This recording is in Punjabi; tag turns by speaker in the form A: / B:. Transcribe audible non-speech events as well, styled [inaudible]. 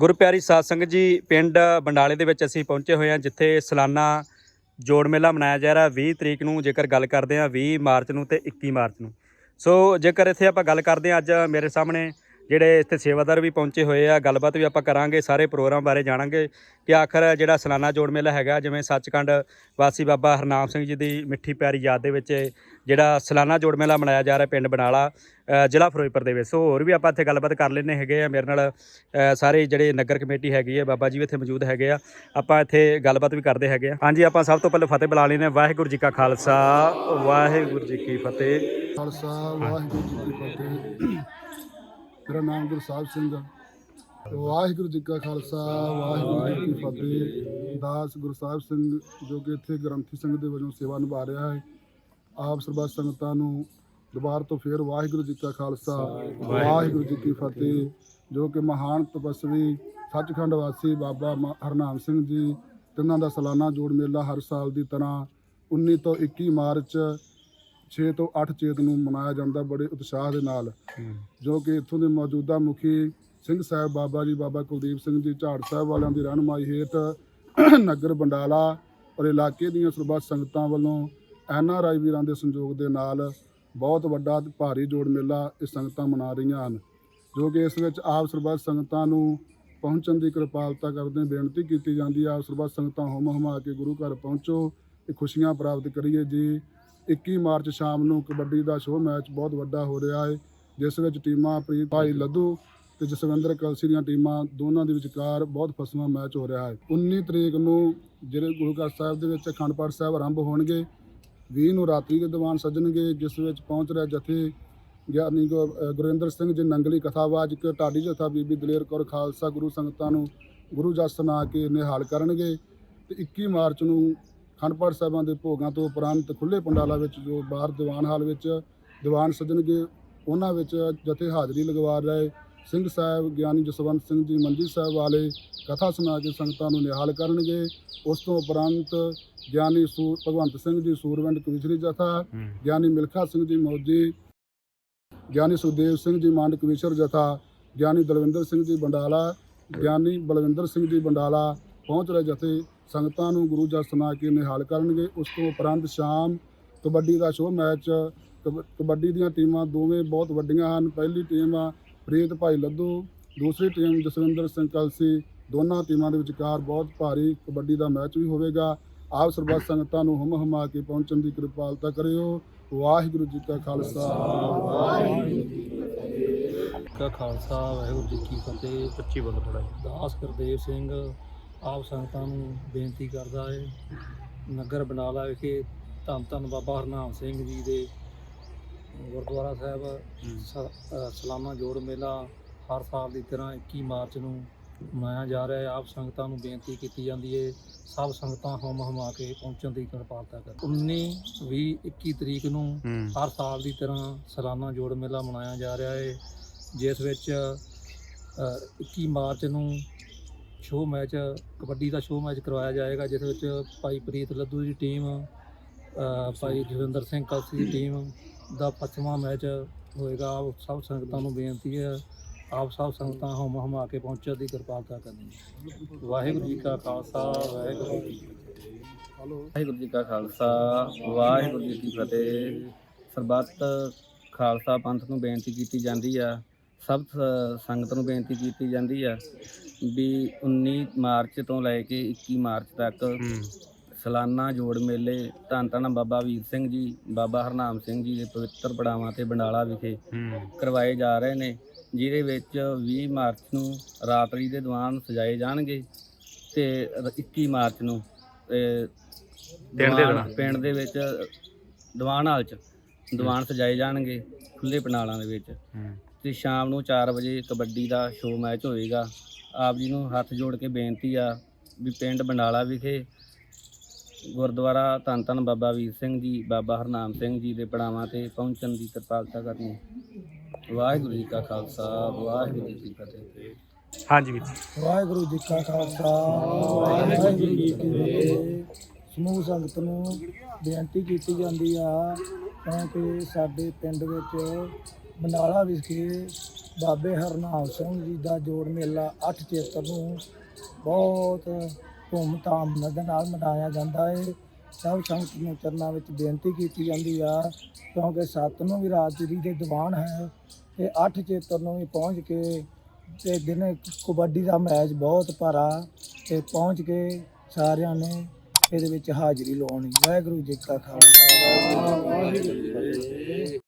A: ਗੁਰਪਿਆਰੀ ਸਾਧ ਸੰਗਤ ਜੀ, ਪਿੰਡ ਬੰਡਾਲੇ ਦੇ ਵਿੱਚ ਅਸੀਂ ਪਹੁੰਚੇ ਹੋਏ ਹਾਂ, ਜਿੱਥੇ ਸਾਲਾਨਾ ਜੋੜ ਮੇਲਾ ਮਨਾਇਆ ਜਾ ਰਿਹਾ 20 ਤਰੀਕ ਨੂੰ, ਜੇਕਰ ਗੱਲ ਕਰਦੇ ਹਾਂ 20 ਮਾਰਚ ਨੂੰ ਤੇ 21 ਮਾਰਚ ਨੂੰ। ਸੋ ਜੇਕਰ ਇੱਥੇ ਆਪਾਂ ਗੱਲ ਕਰਦੇ ਹਾਂ, ਅੱਜ ਮੇਰੇ ਸਾਹਮਣੇ ਜਿਹੜੇ ਇੱਥੇ ਸੇਵਾਦਾਰ ਵੀ ਪਹੁੰਚੇ ਹੋਏ ਆ, ਗੱਲਬਾਤ ਵੀ ਆਪਾਂ ਕਰਾਂਗੇ, ਸਾਰੇ ਪ੍ਰੋਗਰਾਮ ਬਾਰੇ ਜਾਣਾਂਗੇ। ਕਿ ਆਖਰ ਜਿਹੜਾ ਸਲਾਨਾ ਜੋੜ ਮੇਲਾ ਹੈਗਾ, ਜਿਵੇਂ ਸੱਚਖੰਡ ਵਾਸੀ ਬਾਬਾ ਹਰਨਾਮ ਸਿੰਘ ਜੀ ਦੀ ਮਿੱਠੀ ਪਿਆਰੀ ਯਾਦ ਦੇ ਵਿੱਚ ਜਿਹੜਾ ਸਲਾਨਾ ਜੋੜ ਮੇਲਾ ਮਨਾਇਆ ਜਾ ਰਿਹਾ ਪਿੰਡ ਬਨਾਲਾ ਜ਼ਿਲ੍ਹਾ ਫਿਰੋਜ਼ਪੁਰ ਦੇ ਵਿੱਚ। ਸੋ ਹੋਰ ਵੀ ਆਪਾਂ ਇੱਥੇ ਗੱਲਬਾਤ ਕਰ ਲੈਣੇ ਹੈਗੇ ਆ, ਮੇਰੇ ਨਾਲ ਸਾਰੇ ਜਿਹੜੇ ਨਗਰ ਕਮੇਟੀ ਹੈਗੀ ਹੈ ਬਾਬਾ ਜੀ ਵੀ ਇੱਥੇ ਮੌਜੂਦ ਹੈਗੇ ਆ। ਆਪਾਂ ਇੱਥੇ ਗੱਲਬਾਤ ਵੀ ਕਰਦੇ ਹੈਗੇ ਆ। ਹਾਂਜੀ, ਆਪਾਂ ਸਭ ਤੋਂ ਪਹਿਲਾਂ ਫਤਿਹ ਬੁਲਾ ਲੈਨੇ ਵਾਹਿਗੁਰੂ ਜੀ ਕਾ ਖਾਲਸਾ, ਵਾਹਿਗੁਰੂ ਜੀ ਕੀ ਫਤਿਹ।
B: ਖਾਲਸਾ, ਵਾਹਿਗੁਰੂ ਜੀ ਕੀ ਫਤਿਹ। ਮੇਰਾ ਨਾਮ ਗੁਰਸਾਹਿਬ ਸਿੰਘ ਆ। ਵਾਹਿਗੁਰੂ ਜੀ ਕਾ ਖਾਲਸਾ, ਵਾਹਿਗੁਰੂ ਜੀ ਕੀ ਫਤਿਹ ਦਾਸ ਗੁਰਸਾਹਿਬ ਸਿੰਘ ਜੋ ਕਿ ਇੱਥੇ ਗ੍ਰੰਥੀ ਸਿੰਘ ਦੇ ਵਜੋਂ ਸੇਵਾ ਨਿਭਾ ਰਿਹਾ ਹੈ, ਆਪ ਸਰਬੱਤ ਸੰਗਤਾਂ ਨੂੰ ਦੁਬਾਰ ਤੋਂ ਫੇਰ ਵਾਹਿਗੁਰੂ ਜੀ ਕਾ ਖਾਲਸਾ, ਵਾਹਿਗੁਰੂ ਜੀ ਕੀ ਫਤਿਹ ਜੋ ਕਿ ਮਹਾਨ ਤਪਸਵੀ ਸੱਚਖੰਡ ਵਾਸੀ ਬਾਬਾ ਹਰਨਾਮ ਸਿੰਘ ਜੀ, ਤਿੰਨਾਂ ਦਾ ਸਾਲਾਨਾ ਜੋੜ ਮੇਲਾ ਹਰ ਸਾਲ ਦੀ ਤਰ੍ਹਾਂ 19 ਤੋਂ 21 ਮਾਰਚ 6 ਤੋਂ 8 ਚੇਤ ਨੂੰ ਮਨਾਇਆ ਜਾਂਦਾ ਬੜੇ ਉਤਸ਼ਾਹ ਦੇ ਨਾਲ। ਜੋ ਕਿ ਇੱਥੋਂ ਦੇ ਮੌਜੂਦਾ ਮੁਖੀ ਸਿੰਘ ਸਾਹਿਬ ਬਾਬਾ ਜੀ ਬਾਬਾ ਕੁਲਦੀਪ ਸਿੰਘ ਜੀ ਝਾੜ ਸਾਹਿਬ ਵਾਲਿਆਂ ਦੀ ਰਹਿਨਮਾਈ ਹੇਠ [clears throat] ਨਗਰ ਬੰਡਾਲਾ ਔਰ ਇਲਾਕੇ ਦੀਆਂ ਸਰਬੱਤ ਸੰਗਤਾਂ ਵੱਲੋਂ ਐਨ ਆਰ ਆਈ ਵੀਰਾਂ ਦੇ ਸੰਯੋਗ ਦੇ ਨਾਲ ਬਹੁਤ ਵੱਡਾ ਭਾਰੀ ਜੋੜ ਮੇਲਾ ਇਹ ਸੰਗਤਾਂ ਮਨਾ ਰਹੀਆਂ ਹਨ। ਜੋ ਕਿ ਇਸ ਵਿੱਚ ਆਪ ਸਰਬੱਤ ਸੰਗਤਾਂ ਨੂੰ ਪਹੁੰਚਣ ਦੀ ਕਿਰਪਾਲਤਾ ਕਰਦੇ ਬੇਨਤੀ ਕੀਤੀ ਜਾਂਦੀ ਆਪ ਸਰਬੱਤ ਸੰਗਤਾਂ ਹੁਮ ਹੁਮਾ ਕੇ ਗੁਰੂ ਘਰ ਪਹੁੰਚੋ ਤੇ ਖੁਸ਼ੀਆਂ ਪ੍ਰਾਪਤ ਕਰੀਏ ਜੀ। 21 ਮਾਰਚ ਸ਼ਾਮ ਨੂੰ ਕਬੱਡੀ ਦਾ ਸ਼ੋਅ ਮੈਚ ਬਹੁਤ ਵੱਡਾ ਹੋ ਰਿਹਾ ਹੈ, ਜਿਸ ਵਿੱਚ ਟੀਮਾਂ ਪ੍ਰੀਤ, ਭਾਈ ਲੱਧੂ ਤੇ ਜਸਵਿੰਦਰ ਕਲਸੀ ਦੀਆਂ ਟੀਮਾਂ ਦੋਨਾਂ ਦੇ ਵਿਚਕਾਰ ਬਹੁਤ ਫਸਵਾ ਮੈਚ ਹੋ ਰਿਹਾ ਹੈ। 19 ਤਰੀਕ ਨੂੰ ਜਿਹੜੇ ਗੁਰੂ ਗ੍ਰੰਥ ਸਾਹਿਬ ਦੇ ਵਿੱਚ ਅਖੰਡ ਪਾਠ ਸਾਹਿਬ ਆਰੰਭ ਹੋਣਗੇ 20 ਨੂੰ ਰਾਤਰੀ ਦੇ ਦੀਵਾਨ ਸੱਜਣਗੇ, ਜਿਸ ਵਿੱਚ ਪਹੁੰਚ ਰਿਹਾ ਜਥੇ ਗਿਆਨੀ ਗੁ- ਗੁਰਿੰਦਰ ਸਿੰਘ ਜੀ ਨੰਗਲੀ ਕਥਾਵਾਚਕ, ਢਾਡੀ ਜਥਾ ਬੀਬੀ ਦਲੇਰ ਕੌਰ ਖਾਲਸਾ ਗੁਰੂ ਸੰਗਤਾਂ ਨੂੰ ਗੁਰੂ ਜਸ ਸੁਣਾ ਕੇ ਨਿਹਾਲ ਕਰਨਗੇ ਤੇ 21 ਮਾਰਚ ਨੂੰ ਪਾਠ ਸਾਹਿਬਾਂ ਦੇ ਭੋਗਾਂ ਤੋਂ ਉਪਰੰਤ ਖੁੱਲੇ ਪੰਡਾਲਾ ਵਿੱਚ ਜੋ ਬਾਹਰ ਦੀਵਾਨ ਹਾਲ ਵਿੱਚ ਦੀਵਾਨ ਸੱਜਣਗੇ ਉਹਨਾਂ ਵਿੱਚ ਜਥੇ ਹਾਜ਼ਰੀ ਲਗਵਾ ਰਹੇ ਸਿੰਘ ਸਾਹਿਬ ਗਿਆਨੀ ਜਸਵੰਤ ਸਿੰਘ ਜੀ ਮੰਜੀ ਸਾਹਿਬ ਵਾਲੇ ਕਥਾ ਸੁਣਾ ਕੇ ਸੰਗਤਾਂ ਨੂੰ ਨਿਹਾਲ ਕਰਨਗੇ। ਉਸ ਤੋਂ ਉਪਰੰਤ ਗਿਆਨੀ ਸੂਰ ਭਗਵੰਤ ਸਿੰਘ ਜੀ ਸੂਰਵਿੰਡ ਕਵਿਸ਼ਰੀ ਜਥਾ ਗਿਆਨੀ ਮਿਲਖਾ ਸਿੰਘ ਜੀ ਮੌਜੀ ਗਿਆਨੀ ਸੁਖਦੇਵ ਸਿੰਘ ਜੀ ਮੰਡ ਕਵਿਸ਼ਰ ਜਥਾ ਗਿਆਨੀ ਦਲਵਿੰਦਰ ਸਿੰਘ ਜੀ ਬੰਡਾਲਾ ਗਿਆਨੀ ਬਲਵਿੰਦਰ ਸਿੰਘ ਜੀ ਬੰਡਾਲਾ ਪਹੁੰਚ ਰਹੇ ਜਥੇ ਸੰਗਤਾਂ ਨੂੰ ਗੁਰੂ ਜਸ ਸੁਣਾ ਕੇ ਨਿਹਾਲ ਕਰਨਗੇ। ਉਸ ਤੋਂ ਉਪਰੰਤ ਸ਼ਾਮ ਕਬੱਡੀ ਦਾ ਸ਼ੋਅ ਮੈਚ ਕਬ- ਕਬੱਡੀ ਦੀਆਂ ਟੀਮਾਂ ਦੋਵੇਂ ਬਹੁਤ ਵੱਡੀਆਂ ਹਨ। ਪਹਿਲੀ ਟੀਮ ਆ ਪ੍ਰੀਤ ਭਾਈ ਲੱਧੂ ਦੂਸਰੀ ਟੀਮ ਜਸਵਿੰਦਰ ਸਿੰਘ ਕਲਸੀ। ਦੋਨਾਂ ਟੀਮਾਂ ਦੇ ਵਿਚਕਾਰ ਬਹੁਤ ਭਾਰੀ ਕਬੱਡੀ ਦਾ ਮੈਚ ਵੀ ਹੋਵੇਗਾ। ਆਪ ਸਰਬੱਤ ਸੰਗਤਾਂ ਨੂੰ ਹਮ ਹਮਾ ਕੇ ਪਹੁੰਚਣ ਦੀ ਕਿਰਪਾਲਤਾ ਕਰਿਓ। ਵਾਹਿਗੁਰੂ ਜੀ ਕਾ ਖਾਲਸਾ।
C: ਕਾ ਖਾਲਸਾ ਵਾਹਿਗੁਰੂ ਜੀ ਕੀ ਫਤਿਹ।
A: 25 ਬੋਲ ਥੋੜਾ
C: ਦਾਸ ਗੁਰਦੇਵ ਸਿੰਘ ਆਪ ਸੰਗਤਾਂ ਨੂੰ ਬੇਨਤੀ ਕਰਦਾ ਹੈ ਨਗਰ ਬਨਾਲਾ ਵਿਖੇ ਧੰਨ ਧੰਨ ਬਾਬਾ ਹਰਨਾਮ ਸਿੰਘ ਜੀ ਦੇ ਗੁਰਦੁਆਰਾ ਸਾਹਿਬ ਸ- ਅ, ਸਾਲਾਨਾ ਜੋੜ ਮੇਲਾ ਹਰ ਸਾਲ ਦੀ ਤਰ੍ਹਾਂ 21 ਮਾਰਚ ਨੂੰ ਮਨਾਇਆ ਜਾ ਰਿਹਾ ਹੈ। ਆਪ ਸੰਗਤਾਂ ਨੂੰ ਬੇਨਤੀ ਕੀਤੀ ਜਾਂਦੀ ਹੈ ਸਭ ਸੰਗਤਾਂ ਹਮ ਹਮਾ ਕੇ ਪਹੁੰਚਣ ਦੀ ਕਿਰਪਾਲਤਾ ਕਰਨ। 19 20 21 ਤਰੀਕ ਨੂੰ ਹਰ ਸਾਲ ਦੀ ਤਰ੍ਹਾਂ ਸਾਲਾਨਾ ਜੋੜ ਮੇਲਾ ਮਨਾਇਆ ਜਾ ਰਿਹਾ ਹੈ। ਜਿਸ ਵਿੱਚ ਅ, 21 ਮਾਰਚ ਨੂੰ ਸ਼ੋਅ ਮੈਚ, ਕਬੱਡੀ ਦਾ ਸ਼ੋਅ ਮੈਚ ਕਰਵਾਇਆ ਜਾਏਗਾ ਜਿਸ ਵਿੱਚ ਭਾਈ ਪ੍ਰੀਤ ਲੱਧੂ ਦੀ ਟੀਮ ਭਾਈ ਜਸਵਿੰਦਰ ਸਿੰਘ ਕਲਸੀ ਦੀ ਟੀਮ ਦਾ ਪੰਜਵਾਂ ਮੈਚ ਹੋਏਗਾ। ਆਪ ਸਭ ਸੰਗਤਾਂ ਨੂੰ ਬੇਨਤੀ ਹੈ, ਆਪ ਸਭ ਸੰਗਤਾਂ ਹਮ ਹਮਾ ਕੇ ਪਹੁੰਚਣ ਦੀ ਕਿਰਪਾਲਤਾ ਕਰਨੀ ਵਾਹਿਗੁਰੂ ਜੀ ਕਾ ਖਾਲਸਾ, ਵਾਹਿਗੁਰੂ ਜੀ
D: ਵਾਹਿਗੁਰੂ ਜੀ ਕਾ ਖਾਲਸਾ, ਵਾਹਿਗੁਰੂ ਜੀ ਕੀ ਫਤਿਹ। ਸਰਬੱਤ ਖਾਲਸਾ ਪੰਥ ਨੂੰ ਬੇਨਤੀ ਕੀਤੀ ਜਾਂਦੀ ਆ ਸਭ ਸੰਗਤ ਨੂੰ ਬੇਨਤੀ ਕੀਤੀ ਜਾਂਦੀ ਆ ਵੀ 19 ਮਾਰਚ ਤੋਂ ਲੈ ਕੇ 21 ਮਾਰਚ ਤੱਕ ਸਾਲਾਨਾ ਜੋੜ ਮੇਲੇ ਧੰਨ ਧੰਨ ਬਾਬਾ ਵੀਰ ਸਿੰਘ ਜੀ ਬਾਬਾ ਹਰਨਾਮ ਸਿੰਘ ਜੀ ਦੇ ਪਵਿੱਤਰ ਪੜਾਵਾਂ ਤੇ ਬੰਡਾਲਾ ਵਿਖੇ ਕਰਵਾਏ ਜਾ ਰਹੇ ਨੇ ਜਿਹਦੇ ਵਿੱਚ 20 ਮਾਰਚ ਨੂੰ ਰਾਤਰੀ ਦੇ ਦੀਵਾਨ ਸਜਾਏ ਜਾਣਗੇ ਤੇ ਰ- 21 ਮਾਰਚ ਨੂੰ ਇਹ
A: ਦੇ।
D: ਪਿੰਡ ਦੇ ਵਿੱਚ ਦੀਵਾਨ ਹਾਲ ਚ ਦੀਵਾਨ ਸਜਾਏ ਜਾਣਗੇ ਖੁੱਲੇ ਪੰਡਾਲਾਂ ਦੇ ਵਿੱਚ। ਤੇ ਸ਼ਾਮ ਨੂੰ 4 ਵਜੇ ਕਬੱਡੀ ਦਾ ਸ਼ੋਅ ਮੈਚ ਹੋਏਗਾ ਆਪ ਜੀ ਨੂੰ ਹੱਥ ਜੋੜ ਕੇ ਬੇਨਤੀ ਆ ਵੀ ਪਿੰਡ ਬੰਡਾਲਾ ਵਿਖੇ ਗੁਰਦੁਆਰਾ ਧੰਨ ਧੰਨ ਬਾਬਾ ਵੀਰ ਸਿੰਘ ਜੀ ਬਾਬਾ ਹਰਨਾਮ ਸਿੰਘ ਜੀ ਦੇ ਪੜਾਵਾਂ ਤੇ ਪਹੁੰਚਣ ਦੀ ਕਿਰਪਾਲਤਾ ਕਰਨੀ। ਵਾਹਿਗੁਰੂ ਜੀ ਕਾ ਖਾਲਸਾ ਵਾਹਿਗੁਰੂ ਜੀ ਕੀ ਫਤਿਹ।
A: ਹਾਂਜੀ ਵੀਰ ਜੀ।
B: ਵਾਹਿਗੁਰੂ ਜੀ ਕਾ ਖਾਲਸਾ ਵਾਹਿਗੁਰੂ ਜੀ ਕੀ ਫਤਿਹ। ਸਮੂਹ ਸੰਗਤ ਨੂੰ ਬੇਨਤੀ ਕੀਤੀ ਜਾਂਦੀ ਆ ਕਿਉਂਕਿ ਸਾਡੇ ਪਿੰਡ ਵਿੱਚ
E: ਬੰਡਾਲਾ ਵਿਖੇ ਬਾਬੇ ਹਰਨਾਮ ਸਿੰਘ ਜੀ ਦਾ ਜੋੜ ਮੇਲਾ 8 ਚੇਤਰ ਨੂੰ ਬਹੁਤ ਧੂਮ-ਧਾਮ ਨਾਲ ਮਨਾਇਆ ਜਾਂਦਾ ਹੈ ਸਭ ਸੰਗਤ ਨੂੰ ਚਰਨਾਂ ਵਿੱਚ ਬੇਨਤੀ ਕੀਤੀ ਜਾਂਦੀ ਆ, ਕਿਉਂਕਿ ਸੱਤ ਨੂੰ ਵੀ ਰਾਜਗੀਰੀ ਦੇ ਦੀਵਾਨ ਹੈ ਤੇ 8 ਚੇਤਰ ਨੂੰ ਵੀ ਪਹੁੰਚ ਕੇ ਤੇ ਦਿਨੇ ਕਬੱਡੀ ਦਾ ਮੈਚ ਬਹੁਤ ਭਾਰਾ ਤੇ ਪਹੁੰਚ ਕੇ ਸਾਰਿਆਂ ਨੇ ਇਹਦੇ ਵਿੱਚ ਹਾਜ਼ਰੀ ਲਾਉਣੀ। ਵਾਹਿਗੁਰੂ ਜੀ ਕਾ ਖਾਲਸਾ। ਵਾਹਿਗੁਰੂ ਜੀ ਕੀ ਫਤਿਹ